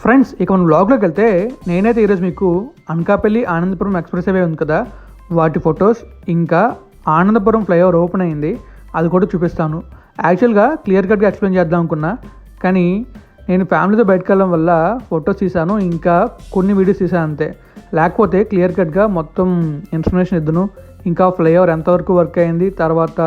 Friends ఇక మనం బ్లాగ్లోకి వెళ్తే నేనైతే ఈరోజు మీకు అనకాపల్లి ఆనందపురం ఎక్స్ప్రెస్ అవే ఉంది కదా. వాటి ఫొటోస్ ఇంకా ఆనందపురం ఫ్లైఓవర్ ఓపెన్ అయింది. అది కూడా చూపిస్తాను. యాక్చువల్గా క్లియర్ కట్గా ఎక్స్ప్లెయిన్ చేద్దాం అనుకున్నా. కానీ నేను ఫ్యామిలీతో బయటకు వెళ్ళడం వల్ల ఫొటోస్ తీసాను ఇంకా కొన్ని వీడియోస్ తీసాను అంతే. లేకపోతే క్లియర్ కట్గా మొత్తం ఇన్ఫర్మేషన్ ఇద్దును. ఇంకా ఫ్లైఓవర్ ఎంతవరకు వర్క్ అయింది. తర్వాత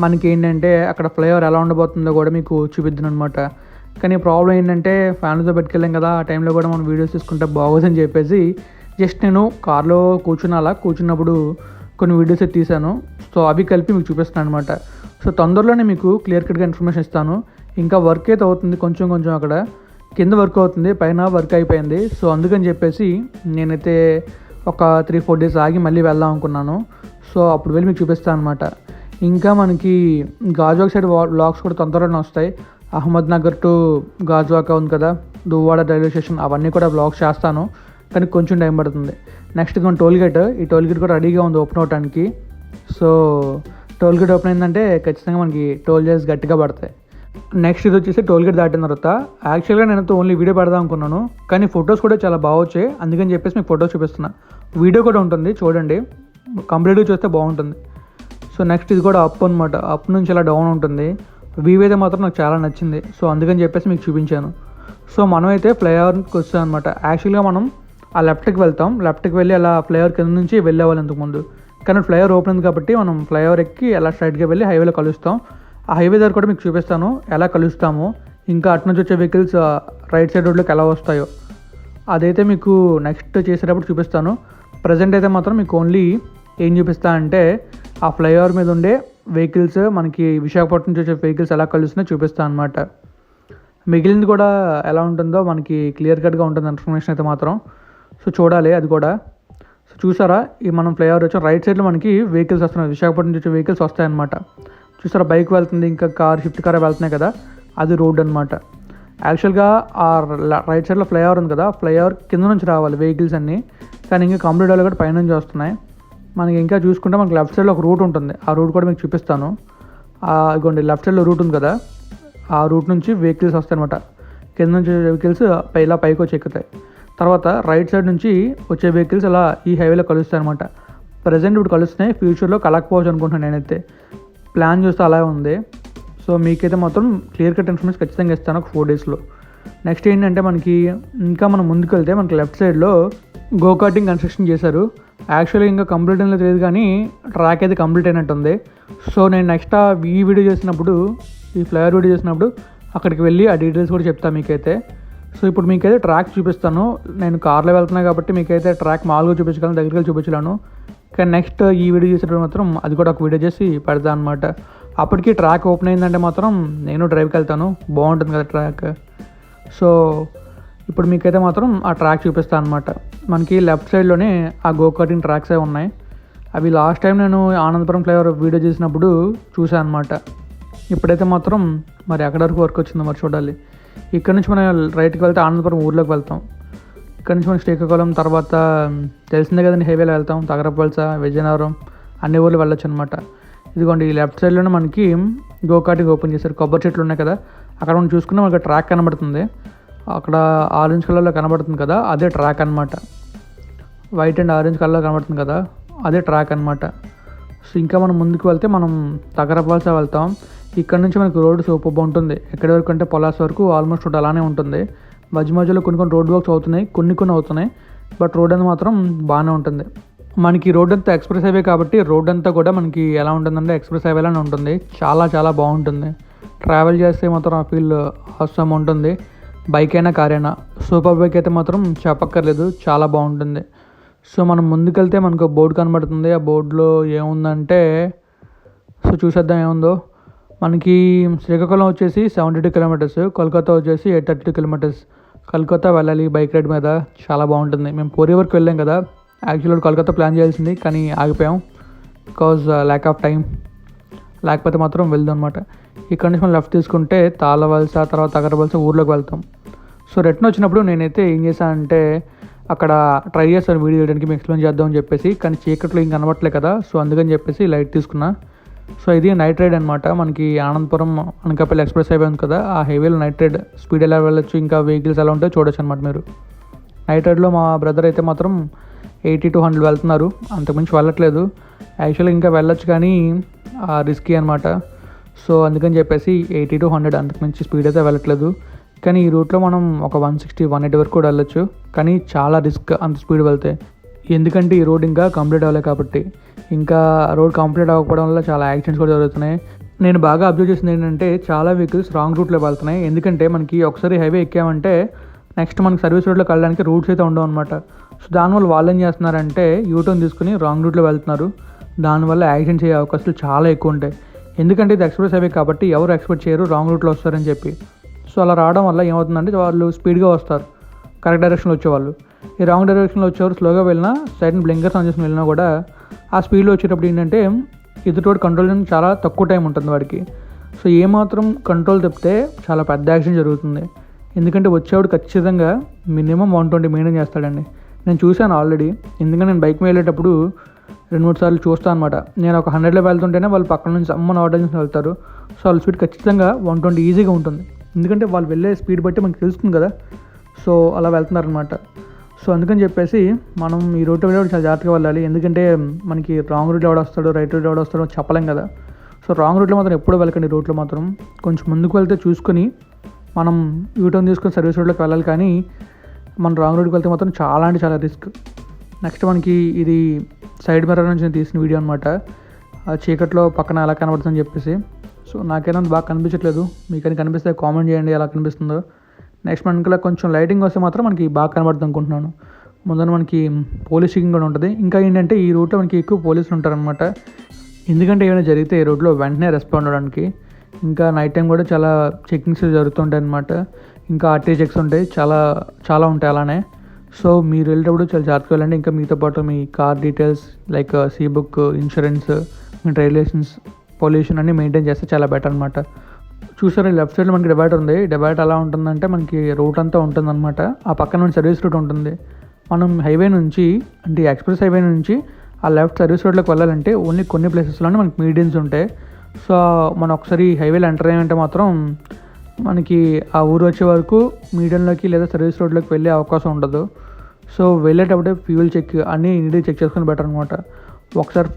మనకి ఏంటంటే అక్కడ ఫ్లైఓవర్ ఎలా ఉండబోతుందో కూడా మీకు చూపిద్దును అనమాట కానీ ప్రాబ్లం ఏంటంటే ఫ్యామిలీతో పెట్టుకెళ్ళాం కదా ఆ టైంలో కూడా మనం వీడియోస్ తీసుకుంటే బాగోదని చెప్పేసి జస్ట్ నేను కార్లో కూర్చున్నాలా కూర్చున్నప్పుడు కొన్ని వీడియోస్ అయితే తీశాను. సో అవి కలిపి మీకు చూపిస్తాను అనమాట సో తొందరలోనే మీకు క్లియర్ కట్గా ఇన్ఫర్మేషన్ ఇస్తాను. ఇంకా వర్క్ అయితే అవుతుంది కొంచెం కొంచెం అక్కడ. కింద వర్క్ అవుతుంది పైన వర్క్ అయిపోయింది. సో అందుకని చెప్పేసి నేనైతే ఒక త్రీ ఫోర్ డేస్ ఆగి మళ్ళీ వెళ్దాం అనుకున్నాను. సో అప్పుడు వెళ్ళి మీకు చూపిస్తాను అనమాట ఇంకా మనకి గాజువాక సైడ్ వ్లాగ్స్ కూడా తొందరలోనే వస్తాయి. అహ్మద్ నగర్ టు గాజువాక ఉంది కదా దువ్వాడ రైల్వే స్టేషన్ అవన్నీ కూడా బ్లాక్ చేస్తాను. కానీ కొంచెం టైం పడుతుంది. నెక్స్ట్ ఇదిగో టోల్ గేట్ ఈ టోల్ గేట్ కూడా రెడీగా ఉంది ఓపెన్ అవడానికి సో టోల్ గేట్ ఓపెన్ అయిందంటే ఖచ్చితంగా మనకి టోల్ చేసి గట్టిగా పడతాయి. నెక్స్ట్ ఇది వచ్చేసి టోల్ గేట్ దాటిన తర్వాత యాక్చువల్గా నేను ఓన్లీ వీడియో పెడదాం అనుకున్నాను కానీ ఫొటోస్ కూడా చాలా బాగా వచ్చాయి. అందుకని చెప్పేసి మీకు ఫొటోస్ చూపిస్తున్నా. వీడియో కూడా ఉంటుంది చూడండి. కంప్లీట్గా చూస్తే బాగుంటుంది. సో నెక్స్ట్ ఇది కూడా అప్ అనమాట అప్ నుంచి ఇలా డౌన్ ఉంటుంది. వీవైతే అయితే మాత్రం నాకు చాలా నచ్చింది. సో అందుకని చెప్పేసి మీకు చూపించాను. సో మనం అయితే ఫ్లైఓవర్కి వచ్చాం అనమాట యాక్చువల్గా మనం ఆ లెఫ్ట్కి వెళ్తాం. లెఫ్ట్కి వెళ్ళి అలా ఫ్లైఓవర్ కింద నుంచి వెళ్ళేవాళ్ళు ఇంతకుముందు కానీ ఫ్లైఓవర్ ఓపెన్ ఉంది కాబట్టి మనం ఫ్లైఓవర్ ఎక్కి అలా స్ట్రైట్గా వెళ్ళి హైవేలో కలుస్తాం. ఆ హైవే దగ్గర కూడా మీకు చూపిస్తాను. ఎలా కలుస్తాము. ఇంకా అటు నుంచి వచ్చే వెహికల్స్ రైట్ సైడ్ రోడ్లోకి ఎలా వస్తాయో. అదైతే మీకు నెక్స్ట్ చేసేటప్పుడు చూపిస్తాను. ప్రజెంట్ అయితే మాత్రం మీకు ఓన్లీ ఏం చూపిస్తా అంటే ఆ ఫ్లైఓవర్ మీద ఉండే వెహికల్స్ మనకి విశాఖపట్నం నుంచి వచ్చే వెహికల్స్ ఎలా కలుస్తున్నాయో చూపిస్తాను అనమాట మిగిలింది కూడా ఎలా ఉంటుందో మనకి క్లియర్ కట్గా ఉంటుంది ఇన్ఫర్మేషన్ అయితే మాత్రం. సో చూడాలి అది కూడా. సో చూసారా? ఈ మనం ఫ్లైఓవర్ వచ్చి. రైట్ సైడ్లో మనకి వెహికల్స్ వస్తున్నాయి. విశాఖపట్నం నుంచి వచ్చే వెహికల్స్ వస్తాయన్నమాట. చూసారా? బైక్ వెళ్తుంది ఇంకా కార్ షిఫ్ట్ కార్ వెళ్తున్నాయి కదా? అది రోడ్ అనమాట యాక్చువల్గా ఆ రైట్ సైడ్లో ఫ్లైఓవర్ ఉంది కదా. ఫ్లైఓవర్ కింద నుంచి రావాలి వెహికల్స్ అన్నీ. కానీ ఇంకా కంప్లీట్ వాళ్ళు కూడా పైనుంచి వస్తున్నాయి. మనకి ఇంకా చూసుకుంటే మనకి లెఫ్ట్ సైడ్లో ఒక రూట్ ఉంటుంది. ఆ రూట్ కూడా మీకు చూపిస్తాను. ఇగోండి లెఫ్ట్ సైడ్లో రూట్ ఉంది కదా? ఆ రూట్ నుంచి వెహికల్స్ వస్తాయన్నమాట. కింద నుంచి వెహికల్స్ ఇలా పైకి వచ్చి ఎక్కుతాయి. తర్వాత రైట్ సైడ్ నుంచి వచ్చే వెహికల్స్ అలా ఈ హైవేలో కలుస్తాయి అనమాట ప్రజెంట్ ఇప్పుడు కలుస్తున్నాయి. ఫ్యూచర్లో కలకపోవచ్చు అనుకుంటున్నాను నేనైతే. ప్లాన్ చూస్తే అలా ఉంది. సో మీకైతే మాత్రం క్లియర్ కట్ ఇన్ఫర్మేషన్ ఖచ్చితంగా ఇస్తాను ఒక ఫోర్ డేస్లో నెక్స్ట్ ఏంటంటే మనకి ఇంకా మనం ముందుకు వెళ్తే మనకి లెఫ్ట్ సైడ్లో గోకార్టింగ్ కన్స్ట్రక్షన్ చేశారు. యాక్చువల్గా ఇంకా కంప్లీట్ అయినా తెలియదు కానీ ట్రాక్ అయితే కంప్లీట్ అయినట్టుంది. సో నేను నెక్స్ట్ ఈ వీడియో చేసినప్పుడు ఈ ఫ్లైఓవర్ వీడియో చేసినప్పుడు అక్కడికి వెళ్ళి ఆ డీటెయిల్స్ కూడా చెప్తాను మీకైతే. సో ఇప్పుడు మీకైతే ట్రాక్ చూపిస్తాను. నేను కార్లో వెళ్తున్నా కాబట్టి మీకైతే ట్రాక్ మామూలుగా చూపించగలను దగ్గరికి చూపించలేను కానీ నెక్స్ట్ ఈ వీడియో చేసేటప్పుడు మాత్రం అది కూడా ఒక వీడియో చేసి పెడతాను అనమాట అప్పటికి ట్రాక్ ఓపెన్ అయిందంటే మాత్రం నేను డ్రైవ్కి వెళ్తాను. బాగుంటుంది కదా ట్రాక్ సో ఇప్పుడు మీకైతే మాత్రం ఆ ట్రాక్ చూపిస్తాను అనమాట మనకి లెఫ్ట్ సైడ్లోనే ఆ గో కార్టింగ్ ట్రాక్సే ఉన్నాయి. అవి లాస్ట్ టైం నేను ఆనందపురం ఫ్లైఓవర్ వీడియో చేసినప్పుడు చూసాను అనమాట ఇప్పుడైతే మాత్రం మరి ఎక్కడి వరకు వర్క్ వచ్చిందో మరి చూడాలి. ఇక్కడ నుంచి మనం రైట్కి వెళ్తే ఆనందపురం ఊర్లోకి వెళ్తాం. ఇక్కడ నుంచి మనం శ్రీకాకుళం తర్వాత తెలిసిందే కదండి హైవేలో వెళ్తాం. తగరపల్స విజయనగరం అన్ని ఊర్లు వెళ్ళొచ్చు అనమాట ఇదిగోండి ఈ లెఫ్ట్ సైడ్లోనే మనకి గోకాటింగ్ ఓపెన్ చేశారు. కొబ్బరి చెట్లు ఉన్నాయి కదా అక్కడ మనం చూసుకున్న మనకి ట్రాక్ కనబడుతుంది. అక్కడ ఆరెంజ్ కలర్లో కనబడుతుంది కదా అదే ట్రాక్ అనమాట వైట్ అండ్ ఆరెంజ్ కలర్లో కనబడుతుంది కదా అదే ట్రాక్ అనమాట సో ఇంకా మనం ముందుకు వెళ్తే మనం తగరపాల్స వెళ్తాం. ఇక్కడ నుంచి మనకు రోడ్డు సూపర్ బాగుంటుంది ఎక్కడి వరకు అంటే పొలాస్ వరకు ఆల్మోస్ట్ రోడ్ అలానే ఉంటుంది. మధ్య మధ్యలో కొన్ని కొన్ని రోడ్ వర్క్స్ అవుతున్నాయి కొన్ని కొన్ని అవుతున్నాయి బట్ రోడ్ అనేది మాత్రం బాగానే ఉంటుంది. మనకి రోడ్ అంతా ఎక్స్ప్రెస్ హైవే కాబట్టి రోడ్ అంతా కూడా మనకి ఎలా ఉంటుందంటే ఎక్స్ప్రెస్ హైవేలానే ఉంటుంది. చాలా చాలా బాగుంటుంది. ట్రావెల్ చేస్తే మాత్రం ఆ ఫీల్ అవసరం ఉంటుంది. బైక్ అయినా కార్ అయినా సూపర్ బైక్ అయితే మాత్రం చెప్పక్కర్లేదు. చాలా బాగుంటుంది. సో మనం ముందుకెళ్తే మనకు బోర్డు కనబడుతుంది. ఆ బోర్డులో ఏముందంటే సో చూసేద్దాం ఏముందో. మనకి శ్రీకాకుళం వచ్చేసి సెవెంటీ టూ కిలోమీటర్స్ కోల్కతా వచ్చేసి eight thirty two kilometres. Calcutta వెళ్ళాలి బైక్ రైడ్ మీద. చాలా బాగుంటుంది. మేము పూరి వరకు వెళ్ళాం కదా. యాక్చువల్గా కలకత్తా ప్లాన్ చేయాల్సింది కానీ ఆగిపోయాం. బికాజ్ ల్యాక్ ఆఫ్ టైం లేకపోతే మాత్రం వెళ్దాం అనమాట ఇక్కడ నుంచి మనం లెఫ్ట్ తీసుకుంటే తాళవలస తర్వాత అగరవలస ఊర్లోకి వెళ్తాం. సో రిటర్న్ వచ్చినప్పుడు నేనైతే ఏం చేశానంటే అక్కడ ట్రై చేస్తాను వీడియో చేయడానికి మీకు ఎక్స్ప్లెయిన్ చేద్దామని చెప్పేసి కానీ చీకట్లో ఇంక కనబట్టలే కదా సో అందుకని చెప్పేసి లైట్ తీసుకున్నా. సో ఇది నైట్ రైడ్ అనమాట మనకి ఆనందపురం అనకాపల్లి ఎక్స్ప్రెస్ హైవే ఉంది కదా ఆ హైవేలో నైట్ రైడ్ స్పీడ్ ఎలా వెళ్ళొచ్చు ఇంకా వెహికల్స్ ఎలా ఉంటాయో చూడొచ్చు అనమాట మీరు. నైట్ రైడ్లో మా బ్రదర్ అయితే మాత్రం ఎయిటీ టు హండ్రెడ్ వెళ్తున్నారు. అంతకుమించి వెళ్ళట్లేదు. యాక్చువల్గా ఇంకా వెళ్ళొచ్చు కానీ రిస్కీ అనమాట సో అందుకని చెప్పేసి ఎయిటీ టు హండ్రెడ్ అంతకుమించి స్పీడ్ అయితే వెళ్ళట్లేదు. కానీ ఈ రూట్లో మనం ఒక వన్ సిక్స్టీ వన్ ఎయిటీ వరకు కూడా వెళ్ళొచ్చు. కానీ చాలా రిస్క్ అంత స్పీడ్ వెళ్తే. ఎందుకంటే ఈ రోడ్ ఇంకా కంప్లీట్ అవ్వలేదు కాబట్టి. ఇంకా రోడ్ కంప్లీట్ అవ్వకపోవడం వల్ల చాలా యాక్సిడెంట్స్ కూడా జరుగుతున్నాయి. నేను బాగా అబ్జర్వ్ చేసింది ఏంటంటే చాలా వెహికల్స్ రాంగ్ రూట్లో వెళ్తున్నాయి. ఎందుకంటే మనకి ఒకసారి హైవే ఎక్కామంటే నెక్స్ట్ మనకి సర్వీస్ రోడ్లోకి వెళ్ళడానికి రూట్స్ అయితే ఉండవు అనమాట సో దానివల్ల వాళ్ళు ఏం చేస్తున్నారంటే యూటర్న్ తీసుకుని రాంగ్ రూట్లో వెళ్తున్నారు. దానివల్ల యాక్సిడెంట్స్ అయ్యే అవకాశాలు చాలా ఎక్కువ ఉంటాయి. ఎందుకంటే ఇది ఎక్స్ప్రెస్ హైవే కాబట్టి ఎవరు ఎక్స్పెక్ట్ చేయరు రాంగ్ రూట్లో వస్తారని చెప్పి. సో అలా రావడం వల్ల ఏమవుతుందంటే వాళ్ళు స్పీడ్గా వస్తారు కరెక్ట్ డైరెక్షన్లో వచ్చేవాళ్ళు. ఈ రాంగ్ డైరెక్షన్లో వచ్చేవారు స్లోగా వెళ్ళినా సైడ్ బ్లింకర్స్ ఆన్ చేసుకుని వెళ్ళినా కూడా ఆ స్పీడ్లో వచ్చేటప్పుడు ఏంటంటే ఎదుటివాడు కంట్రోల్ చేయడం చాలా తక్కువ టైం ఉంటుంది వాడికి. సో ఏమాత్రం కంట్రోల్ తప్పితే చాలా పెద్ద యాక్సిడెంట్ జరుగుతుంది. ఎందుకంటే వచ్చేవాడు ఖచ్చితంగా మినిమం వన్ ట్వంటీ మెయింటైన్ చేస్తాడండి. నేను చూశాను ఆల్రెడీ. ఎందుకంటే నేను బైక్ మీద వెళ్ళేటప్పుడు రెండు మూడు సార్లు చూస్తాను అనమాట నేను ఒక హండ్రెడ్లో వెళ్తుంటేనే వాళ్ళు పక్కన నుంచి అమ్మని ఆర్డర్ చేసి వెళ్తారు. సో వాళ్ళ స్పీడ్ ఖచ్చితంగా వన్ ట్వంటీ ఈజీగా ఉంటుంది. ఎందుకంటే వాళ్ళు వెళ్ళే స్పీడ్ బట్టి మనకు తెలుస్తుంది కదా. సో అలా వెళ్తున్నారనమాట సో అందుకని చెప్పేసి మనం ఈ రోడ్డు వెళ్ళేటప్పుడు చాలా జాగ్రత్తగా వెళ్ళాలి. ఎందుకంటే మనకి రాంగ్ రూట్లో ఎవడు వస్తాడు రైట్ రూట్లో ఎవడు వస్తాడో చెప్పలేం కదా. సో రాంగ్ రూట్లో మాత్రం ఎప్పుడూ వెళ్ళకండి రోడ్లో మాత్రం. కొంచెం ముందుకు వెళ్తే చూసుకొని మనం యూటర్న్ తీసుకొని సర్వీస్ రోడ్లోకి వెళ్ళాలి కానీ మనం రాంగ్ రోడ్కి వెళ్తే మాత్రం చాలా అంటే చాలా రిస్క్ నెక్స్ట్ మనకి ఇది సైడ్ మిర్రర్ నుంచి నేను తీసిన వీడియో అనమాట ఆ చీకట్లో పక్కన ఎలా కనబడుతుందని చెప్పేసి. సో నాకేనా బాగా కనిపించట్లేదు. మీకని కనిపిస్తే కామెంట్ చేయండి ఎలా కనిపిస్తుందో. నెక్స్ట్ మనకి కొంచెం లైటింగ్ వస్తే మాత్రం మనకి బాగా కనబడుతుంది అనుకుంటున్నాను. ముందర మనకి పోలీస్ చెకింగ్ కూడా ఉంటుంది. ఇంకా ఏంటంటే ఈ రూట్లో మనకి ఎక్కువ పోలీసులు ఉంటారనమాట ఎందుకంటే ఏమైనా జరిగితే ఈ రూట్లో వెంటనే రెస్పాండ్ అవ్వడానికి. ఇంకా నైట్ టైం కూడా చాలా చెకింగ్స్ జరుగుతుంటాయి అనమాట ఇంకా ఆర్టీ చెక్స్ ఉంటాయి. చాలా చాలా ఉంటాయి అలానే. సో మీరు వెళ్ళేటప్పుడు చాలా జాగ్రత్తగా వెళ్ళండి. ఇంకా మీతో పాటు మీ car details like C book insurance మీ డ్రైవ్ లైసెన్స్ పొల్యూషన్ అన్ని మెయింటైన్ చేస్తే చాలా బెటర్ అనమాట చూసారా లెఫ్ట్ సైడ్లో మనకి డివైడర్ ఉంది. డివైడర్ ఎలా ఉంటుందంటే మనకి రూట్ అంతా ఉంటుందన్నమాట. ఆ పక్కన మన సర్వీస్ రూట్ ఉంటుంది. మనం హైవే నుంచి అంటే ఎక్స్ప్రెస్ హైవే నుంచి ఆ లెఫ్ట్ సర్వీస్ రోడ్లోకి వెళ్ళాలంటే ఓన్లీ కొన్ని ప్లేసెస్లోనే మనకి మీడియన్స్ ఉంటాయి. సో మనం ఒకసారి హైవేలో ఎంటర్ అయ్యామంటే మాత్రం మనకి ఆ ఊరు వచ్చే వరకు మీడియంలోకి లేదా సర్వీస్ రోడ్లోకి వెళ్ళే అవకాశం ఉండదు. సో వెళ్ళేటప్పుడే ఫ్యూల్ చెక్ అన్నీ ఇంటికి చెక్ చేసుకుని బెటర్ అనమాట ఒకసారి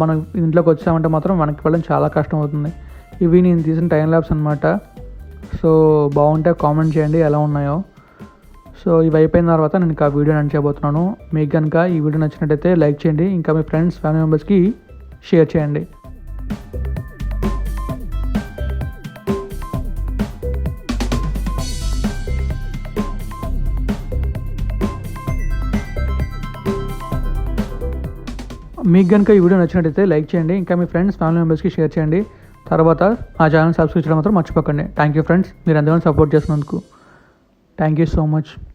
మనం ఇంట్లోకి వచ్చామంటే మాత్రం మనకి వెళ్ళడం చాలా కష్టం అవుతుంది ఇవి నేను తీసిన టైం ల్యాబ్స్ అనమాట సో బాగుంటే కామెంట్ చేయండి ఎలా ఉన్నాయో. సో ఇవి అయిపోయిన తర్వాత నేను ఇంకా వీడియో రన్ చేయబోతున్నాను. మీకు కనుక ఈ వీడియో నచ్చినట్టయితే లైక్ చేయండి. ఇంకా మీ ఫ్రెండ్స్ ఫ్యామిలీ మెంబర్స్కి షేర్ చేయండి. మీకు కనుక ఈ వీడియో నచ్చినట్టయితే లైక్ చేయండి. ఇంకా మీ ఫ్రెండ్స్ ఫ్యామిలీ మెంబర్స్కి షేర్ చేయండి. తర్వాత నా ఛానల్ సబ్స్క్రైబ్ చేయడం మాత్రం మర్చిపోకండి. Thank you friends. మీరు ఎంతగానో సపోర్ట్ చేసినందుకు. Thank you so much.